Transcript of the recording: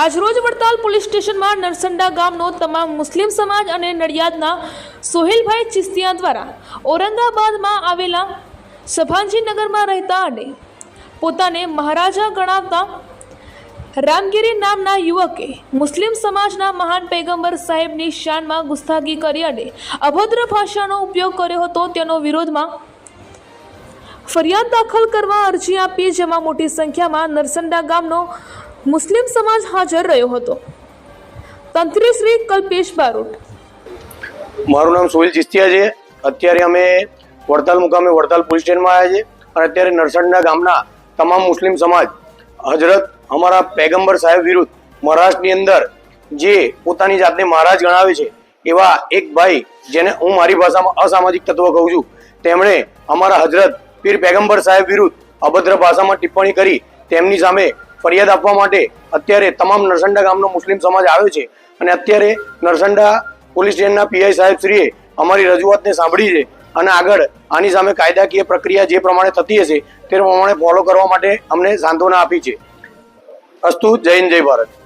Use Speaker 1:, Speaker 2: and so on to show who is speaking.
Speaker 1: આજરોજ વડતાલ પોલીસ સ્ટેશનમાં નરસંડા ગામનો તમામ મુસ્લિમ સમાજ અને નડિયાદના સોહેલભાઈ ચિસ્તિયા દ્વારા ઔરંગાબાદમાં આવેલા સભાનજીનગરમાં રહેતા અને પોતાને મહારાજા ગણાવતા રામગીરી નામના યુવકે મુસ્લિમ સમાજના મહાન પૈગંબર સાહેબની શાનમાં ગુસ્તાગી કરી અને અભદ્ર ભાષાનો ઉપયોગ કર્યો હતો તેનો વિરોધમાં ફરિયાદ દાખલ કરવા અરજી આપી, જેમાં મોટી સંખ્યામાં નરસંડા ગામનો મુસ્લિમ સમાજ હાજર રહ્યો હતો. તંત્રી શ્રી કલ્પેશ બારોટ.
Speaker 2: મારું નામ સોહિલ ચિસ્તિયા છે. અત્યારે અમે વડતાલ મુકામે વડતાલ પોલીસ સ્ટેશનમાં આવ્યા છે અને અત્યારે નરસંડના ગામના તમામ મુસ્લિમ સમાજ હજરત અમારા પેગંબર સાહેબ વિરુદ્ધ મહારાષ્ટ્રની અંદર જે પોતાની જાતને મહારાજ ગણાવે છે એવા એક ભાઈ જેને હું મારી ભાષામાં અસામાજિક તત્વ કહું છું, તેમણે અમારા હજરત પીર પેગંબર સાહેબ વિરુદ્ધ અભદ્ર ભાષામાં ટિપ્પણી કરી, તેમની સામે ફરિયાદ આપવા માટે અત્યારે તમામ નરસંડા ગામનો મુસ્લિમ સમાજ આવ્યો છે અને અત્યારે નરસંડા પોલીસ સ્ટેશનના પીઆઈ સાહેબ શ્રીએ અમારી રજૂઆતને સાંભળી છે અને આગળ આની સામે કાયદાકીય પ્રક્રિયા જે પ્રમાણે થતી હશે તે પ્રમાણે ફોલો કરવા માટે અમને સાંત્વના આપી છે. અસ્તુ, જય હિન્દ, જય ભારત.